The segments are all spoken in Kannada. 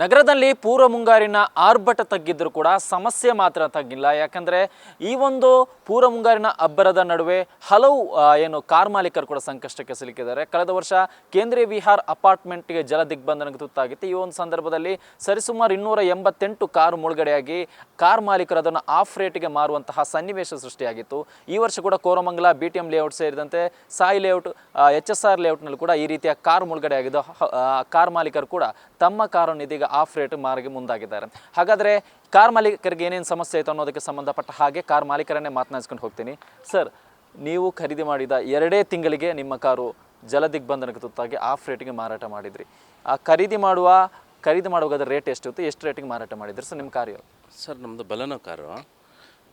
ನಗರದಲ್ಲಿ ಪೂರ್ವ ಮುಂಗಾರಿನ ಆರ್ಭಟ ತಗ್ಗಿದ್ರು ಕೂಡ ಸಮಸ್ಯೆ ಮಾತ್ರ ತಗ್ಗಿಲ್ಲ. ಯಾಕಂದ್ರೆ ಈ ಒಂದು ಪೂರ್ವ ಮುಂಗಾರಿನ ಅಬ್ಬರದ ನಡುವೆ ಹಲವು ಏನು ಕಾರ್ ಮಾಲೀಕರು ಕೂಡ ಸಂಕಷ್ಟಕ್ಕೆ ಸಿಲುಕಿದ್ದಾರೆ. ಕಳೆದ ವರ್ಷ ಕೇಂದ್ರೀಯ ವಿಹಾರ್ ಅಪಾರ್ಟ್ಮೆಂಟ್ಗೆ ಜಲ ದಿಗ್ಬಂಧನಕ್ಕೆ ತುತ್ತಾಗಿತ್ತು. ಈ ಒಂದು ಸಂದರ್ಭದಲ್ಲಿ ಸರಿಸುಮಾರು ಇನ್ನೂರ ಎಂಬತ್ತೆಂಟು ಕಾರು ಮುಳುಗಡೆಯಾಗಿ ಕಾರ್ ಮಾಲೀಕರು ಅದನ್ನು ಆಫ್ ರೇಟ್ಗೆ ಮಾರುವಂತಹ ಸನ್ನಿವೇಶ ಸೃಷ್ಟಿಯಾಗಿತ್ತು. ಈ ವರ್ಷ ಕೂಡ Koramangala, B T M layout ಸೇರಿದಂತೆ Sai layout H S R ಲೇಔಟ್ನಲ್ಲಿ ಕೂಡ ಈ ರೀತಿಯ ಕಾರ್ ಮುಳುಗಡೆಯಾಗಿದ್ದು ಕಾರ್ ಮಾಲೀಕರು ಕೂಡ ತಮ್ಮ ಕಾರನ್ನು ಇದೀಗ ಆಫ್ ರೇಟ್ ಮಾರಿಗೆ ಮುಂದಾಗಿದ್ದಾರೆ. ಹಾಗಾದರೆ ಕಾರ್ ಮಾಲೀಕರಿಗೆ ಏನೇನು ಸಮಸ್ಯೆ ಆಯಿತು ಅನ್ನೋದಕ್ಕೆ ಸಂಬಂಧಪಟ್ಟ ಹಾಗೆ ಕಾರ್ ಮಾಲೀಕರನ್ನೇ ಮಾತನಾಡಿಸ್ಕೊಂಡು ಹೋಗ್ತೀನಿ. ಸರ್, ನೀವು ಖರೀದಿ ಮಾಡಿದ ಎರಡೇ ತಿಂಗಳಿಗೆ ನಿಮ್ಮ ಕಾರು ಜಲ ದಿಗ್ಬಂಧನಕ್ಕೆ ತುತ್ತಾಗಿ ಆಫ್ ರೇಟಿಗೆ ಮಾರಾಟ ಮಾಡಿದ್ರಿ. ಆ ಖರೀದಿ ಮಾಡುವ, ಖರೀದಿ ಮಾಡುವಾಗ ರೇಟ್ ಎಷ್ಟಿತ್ತು ಎಷ್ಟು ರೇಟಿಗೆ ಮಾರಾಟ ಮಾಡಿದ್ರಿ? ಸರ್, ನಿಮ್ಮ ಕಾರು? ಸರ್ ನಮ್ಮದು ಬಲನೋ ಕಾರು.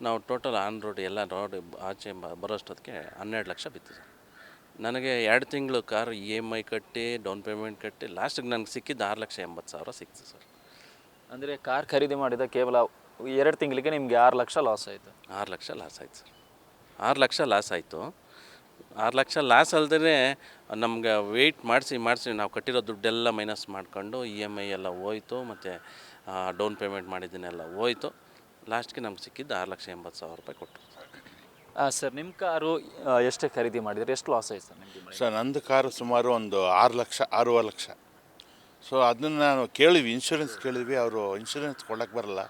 ನಾವು ಟೋಟಲ್ ಆನ್ ರೋಡ್ ಎಲ್ಲ ರೋಡ್ ಆಚೆ ಬರೋಷ್ಟೊತ್ತಿಗೆ ಹನ್ನೆರಡು ಲಕ್ಷ ಬಿತ್ತು ಸರ್. ನನಗೆ ಎರಡು ತಿಂಗಳು ಕಾರ್ ಇ ಎಂ ಐ ಕಟ್ಟಿ ಡೌನ್ ಪೇಮೆಂಟ್ ಕಟ್ಟಿ ಲಾಸ್ಟಿಗೆ ನನಗೆ ಸಿಕ್ಕಿದ್ದು ಆರು ಲಕ್ಷ ಎಂಬತ್ತು ಸಾವಿರ ಸಿಕ್ತು ಸರ್. ಅಂದರೆ ಕಾರ್ ಖರೀದಿ ಮಾಡಿದ ಕೇವಲ ಎರಡು ತಿಂಗಳಿಗೆ ನಿಮಗೆ ಆರು ಲಕ್ಷ ಲಾಸ್ ಆಯಿತು. ಆರು ಲಕ್ಷ ಲಾಸ್ ಆಯ್ತು ಸರ್. ಆರು ಲಕ್ಷ ಲಾಸ್ ಆಯಿತು. ಆರು ಲಕ್ಷ ಲಾಸ್ ಅಲ್ದೇ ನಮ್ಗೆ ವೆಯ್ಟ್ ಮಾಡಿಸಿ ಮಾಡಿಸಿ ನಾವು ಕಟ್ಟಿರೋ ದುಡ್ಡೆಲ್ಲ ಮೈನಸ್ ಮಾಡ್ಕೊಂಡು ಇ ಎಂ ಐ ಎಲ್ಲ ಹೋಯ್ತು ಮತ್ತು ಡೌನ್ ಪೇಮೆಂಟ್ ಮಾಡಿದ್ದನ್ನೆಲ್ಲ ಹೋಯ್ತು. ಲಾಸ್ಟ್ಗೆ ನಮ್ಗೆ ಸಿಕ್ಕಿದ್ದು ಆರು ಲಕ್ಷ ಎಂಬತ್ತು ಸಾವಿರ ರೂಪಾಯಿ ಕೊಟ್ಟರು ಸರ್, ನಿಮ್ಮ ಕಾರು ಎಷ್ಟೇ ಖರೀದಿ ಮಾಡಿದರೆ ಎಷ್ಟು ಲಾಸ್ ಆಯ್ತು ಸರ್ ನಿಮಗೆ ಸರ್, ನಂದು ಕಾರು ಸುಮಾರು ಒಂದು ಆರು ಲಕ್ಷ, ಆರೂವರೆ ಲಕ್ಷ. ಸೊ ಅದನ್ನು ನಾನು ಕೇಳಿವಿ ಇನ್ಶೂರೆನ್ಸ್ ಕೇಳಿದ್ವಿ. ಅವರು ಇನ್ಶೂರೆನ್ಸ್ ಕೊಡೋಕ್ಕೆ ಬರಲ್ಲ.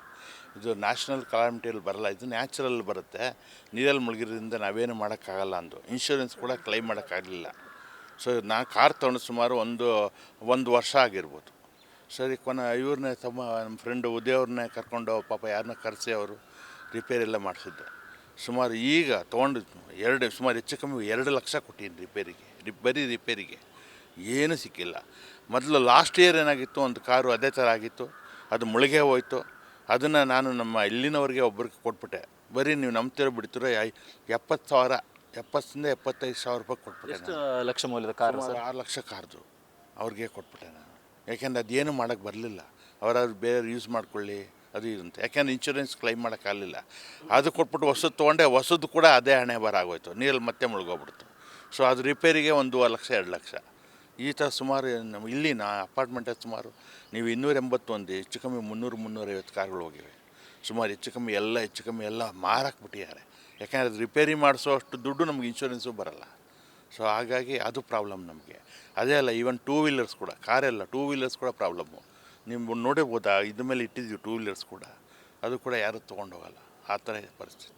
ಇದು ನ್ಯಾಷನಲ್ ಕಲಾಮಿಟಿಯಲ್ಲಿ ಬರಲ್ಲ. ಇದು ನ್ಯಾಚುರಲ್ ಬರುತ್ತೆ. ನೀರಲ್ಲಿ ಮುಳುಗಿರೋದ್ರಿಂದ ನಾವೇನು ಮಾಡೋಕ್ಕಾಗಲ್ಲ ಅಂದು. ಇನ್ಶೂರೆನ್ಸ್ ಕೂಡ ಕ್ಲೈಮ್ ಮಾಡೋಕ್ಕಾಗಲಿಲ್ಲ. ಸೊ ನಾ ಕಾರ್ ತೊಗೊಂಡು ಸುಮಾರು ಒಂದು ಒಂದು ವರ್ಷ ಆಗಿರ್ಬೋದು. ಸರಿ, ಕೊನೆ ಇವ್ರನ್ನೇ ತಮ್ಮ, ನಮ್ಮ ಫ್ರೆಂಡು ಉದಯವ್ರನ್ನೇ ಕರ್ಕೊಂಡು ಪಾಪ ಯಾರನ್ನ ಕರೆಸಿ ಅವರು ರಿಪೇರಿ ಎಲ್ಲ ಮಾಡಿಸಿದ್ದೆ. ಸುಮಾರು ಈಗ ತೊಗೊಂಡು ಎರಡು ಸುಮಾರು ಹೆಚ್ಚು ಕಮ್ಮಿ ಎರಡು ಲಕ್ಷ ಕೊಟ್ಟಿದ್ದೀನಿ ರಿಪೇರಿಗೆ ರಿ ಬರೀ ರಿಪೇರಿಗೆ. ಏನೂ ಸಿಕ್ಕಿಲ್ಲ. ಮೊದಲು ಲಾಸ್ಟ್ ಇಯರ್ ಏನಾಗಿತ್ತು ಒಂದು ಕಾರು ಅದೇ ಥರ ಆಗಿತ್ತು ಅದು ಮುಳುಗೇ ಹೋಯ್ತು. ಅದನ್ನು ನಾನು ನಮ್ಮ ಇಲ್ಲಿನವ್ರಿಗೆ ಒಬ್ಬರಿಗೆ ಕೊಟ್ಬಿಟ್ಟೆ. ಬರೀ ನೀವು ನಂಬ್ತಿರೋ ಬಿಡ್ತಿರೋ ಎಪ್ಪತ್ತು ಸಾವಿರ ಎಪ್ಪತ್ತರಿಂದ ಎಪ್ಪತ್ತೈದು ಸಾವಿರ ರೂಪಾಯಿ ಕೊಟ್ಬಿಟ್ಟೆ ಎಷ್ಟು ಲಕ್ಷ ಮೌಲ್ಯದ ಕಾರು ಸುಮಾರು ಆರು ಲಕ್ಷ ಕಾರ್ದು ಅವ್ರಿಗೆ ಕೊಟ್ಬಿಟ್ಟೆ ನಾನು. ಯಾಕೆಂದರೆ ಅದೇನು ಮಾಡೋಕ್ಕೆ ಬರಲಿಲ್ಲ. ಅವರಾದ್ರು ಬೇರೆಯವ್ರು ಯೂಸ್ ಮಾಡ್ಕೊಳ್ಳಿ. ಅದು ಇದು ಅಂತ ಯಾಕೆಂದ್ರೆ ಇನ್ಶೂರೆನ್ಸ್ ಕ್ಲೈಮ್ ಮಾಡೋಕ್ಕಾಗಲಿಲ್ಲ ಅದು ಕೊಟ್ಬಿಟ್ಟು ಹೊಸದು ತೊಗೊಂಡೆ, ಹೊಸದು ಕೂಡ ಅದೇ ಹಣೆ ಬರ ಆಗೋಯ್ತು. ನೀರಲ್ಲಿ ಮತ್ತೆ ಮುಳುಗೋಗ್ಬಿಡ್ತು. ಸೊ ಅದು ರಿಪೇರಿಗೆ ಒಂದೂವರೆ ಲಕ್ಷ, ಎರಡು ಲಕ್ಷ. ಈ ಥರ ಸುಮಾರು, ನಮ್ಮ ಇಲ್ಲಿ ನಾ ಅಪಾರ್ಟ್ಮೆಂಟಲ್ಲಿ ಸುಮಾರು, ನೀವು ಇನ್ನೂರ ಎಂಬತ್ತೊಂದು ಹೆಚ್ಚು ಕಮ್ಮಿ ಮುನ್ನೂರು, ಮುನ್ನೂರೈವತ್ತು ಕಾರ್ಗಳು ಹೋಗಿವೆ. ಸುಮಾರು ಹೆಚ್ಚು ಕಮ್ಮಿ ಎಲ್ಲ, ಹೆಚ್ಚು ಕಮ್ಮಿ ಎಲ್ಲ ಮಾರಾಕ್ಬಿಟ್ಟಿದ್ದಾರೆ ಯಾಕೆಂದರೆ ಅದು ರಿಪೇರಿ ಮಾಡಿಸೋ ಅಷ್ಟು ದುಡ್ಡು ನಮ್ಗೆ ಇನ್ಶೂರೆನ್ಸು ಬರಲ್ಲ. ಸೊ ಹಾಗಾಗಿ ಅದು ಪ್ರಾಬ್ಲಮ್ ನಮಗೆ. ಅದೇ ಅಲ್ಲ ಈವನ್ ಟೂ ವೀಲರ್ಸ್ ಕೂಡ ಕಾರೆಲ್ಲ ಟೂ ವೀಲರ್ಸ್ ಕೂಡ ಪ್ರಾಬ್ಲಮ್ಮು ನೀವು ನೋಡಿರ್ಬೋದಾ ಇದ್ರ ಮೇಲೆ ಇಟ್ಟಿದ್ವಿ ಟೂ ವೀಲರ್ಸ್ ಕೂಡ. ಅದು ಕೂಡ ಯಾರೂ ತೊಗೊಂಡೋಗಲ್ಲ. ಆ ಥರ ಇದೆ ಪರಿಸ್ಥಿತಿ.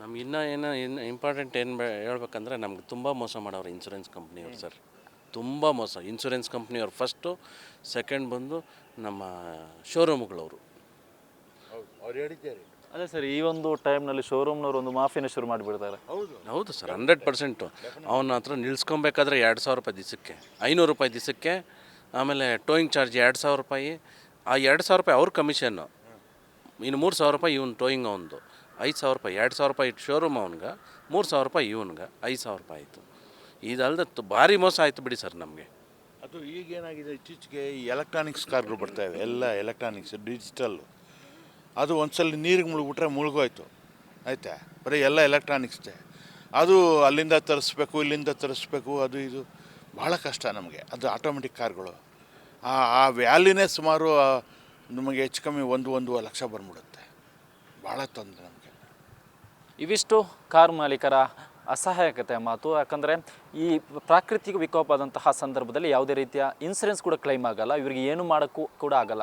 ನಮ್ಗೆ ಇನ್ನೂ ಏನೋ ಇನ್ನು ಇಂಪಾರ್ಟೆಂಟ್ ಏನು ಬೇ ಹೇಳ್ಬೇಕಂದ್ರೆ ನಮ್ಗೆ ತುಂಬ ಮೋಸ ಮಾಡೋರು ಇನ್ಸೂರೆನ್ಸ್ ಕಂಪ್ನಿಯವ್ರು ಸರ್. ತುಂಬ ಮೋಸ. ಇನ್ಸೂರೆನ್ಸ್ ಕಂಪ್ನಿಯವ್ರು ಫಸ್ಟು ಸೆಕೆಂಡ್ ಬಂದು ನಮ್ಮ ಶೋರೂಮ್ಗಳವರು ಅವ್ರು ಹೇಳಿದ್ದಾರೆ. ಅದೇ ಸರ್ ಈ ಒಂದು ಟೈಮ್ನಲ್ಲಿ ಶೋರೂಮ್ನವ್ರು ಒಂದು ಮಾಫಿನ ಶುರು ಮಾಡಿಬಿಡ್ತಾರೆ. ಹೌದು. ಹೌದು ಸರ್ ಹಂಡ್ರೆಡ್ ಪರ್ಸೆಂಟು ಅವನ ಹತ್ರ ನಿಲ್ಸ್ಕೊಬೇಕಾದ್ರೆ ಎರಡು ಸಾವಿರ ರೂಪಾಯಿ ದಿವಸಕ್ಕೆ ಐನೂರು ರೂಪಾಯಿ ದಿವಸಕ್ಕೆ ಆಮೇಲೆ ಟೋಯಿಂಗ್ ಚಾರ್ಜ್ ಎರಡು ಸಾವಿರ ರೂಪಾಯಿ. ಆ ಎರಡು ಸಾವಿರ ರೂಪಾಯಿ ಅವ್ರ ಕಮಿಷನ್ನು ಇನ್ನು ಮೂರು ಸಾವಿರ ರೂಪಾಯಿ ಇವ್ನು ಟೋಯಿಂಗ್ ಅವನದು. ಐದು ಸಾವಿರ ರೂಪಾಯಿ, ಎರಡು ಸಾವಿರ ರೂಪಾಯಿ ಶೋರೂಮ್ ಅವ್ನಿಗೆ, ಮೂರು ಸಾವಿರ ರೂಪಾಯಿ ಇವನ್ಗೆ, ಐದು ಸಾವಿರ ರೂಪಾಯಿ ಆಯಿತು. ಇದಲ್ಲದೆ ಭಾರಿ ಮೋಸ ಆಯಿತು ಬಿಡಿ ಸರ್ ನಮಗೆ. ಅದು ಈಗ ಏನಾಗಿದೆ, ಇತ್ತೀಚೆಗೆ ಈ ಎಲೆಕ್ಟ್ರಾನಿಕ್ಸ್ ಕಾರ್ಗಳು ಬರ್ತಾಯಿವೆ ಎಲ್ಲ ಎಲೆಕ್ಟ್ರಾನಿಕ್ಸ್ ಡಿಜಿಟಲ್ಲು ಅದು ಒಂದ್ಸಲ ನೀರಿಗೆ ಮುಳುಗ್ಬಿಟ್ರೆ ಮುಳುಗೋಯ್ತು ಆಯ್ತಾ? ಬರೀ ಎಲ್ಲ ಎಲೆಕ್ಟ್ರಾನಿಕ್ಸ್ದೆ ಅದು ಅಲ್ಲಿಂದ ತರಿಸ್ಬೇಕು, ಇಲ್ಲಿಂದ ತರಿಸ್ಬೇಕು, ಅದು ಇದು. ಭಾಳ ಕಷ್ಟ ನಮಗೆ. ಅದು ಆಟೋಮೆಟಿಕ್ ಕಾರ್ಗಳು. ಆ ಆ ವ್ಯಾಲಿನೇ ಸುಮಾರು ನಮಗೆ ಹೆಚ್ಚು ಕಮ್ಮಿ ಒಂದು ಒಂದು ಲಕ್ಷ ಬಂದ್ಬಿಡುತ್ತೆ ಭಾಳ ತೊಂದರೆ ನಮಗೆ. ಇವಿಷ್ಟು ಕಾರ್ ಮಾಲೀಕರ ಅಸಹಾಯಕತೆ ಮಾತು. ಯಾಕಂದರೆ ಈ ಪ್ರಾಕೃತಿಕ ವಿಕೋಪದಂತಹ ಸಂದರ್ಭದಲ್ಲಿ ಯಾವುದೇ ರೀತಿಯ ಇನ್ಸೂರೆನ್ಸ್ ಕೂಡ ಕ್ಲೈಮ್ ಆಗಲ್ಲ. ಇವರಿಗೆ ಏನು ಮಾಡೋಕ್ಕೂ ಕೂಡ ಆಗಲ್ಲ.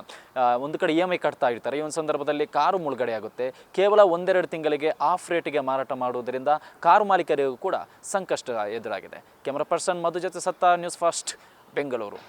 ಒಂದು ಕಡೆ ಇ ಎಂ ಐ ಕಟ್ತಾ ಇರ್ತಾರೆ. ಈ ಒಂದು ಸಂದರ್ಭದಲ್ಲಿ ಕಾರು ಮುಳುಗಡೆ ಆಗುತ್ತೆ. ಕೇವಲ ಒಂದೆರಡು ತಿಂಗಳಿಗೆ ಆಫ್ ರೇಟಿಗೆ ಮಾರಾಟ ಮಾಡುವುದರಿಂದ ಕಾರು ಮಾಲೀಕರಿಗೂ ಕೂಡ ಸಂಕಷ್ಟ ಎದುರಾಗಿದೆ. ಕ್ಯಾಮ್ರಾ ಪರ್ಸನ್ ಮಧು ಜೊತೆ ಸತ್ತ ನ್ಯೂಸ್ ಫಸ್ಟ್ ಬೆಂಗಳೂರು.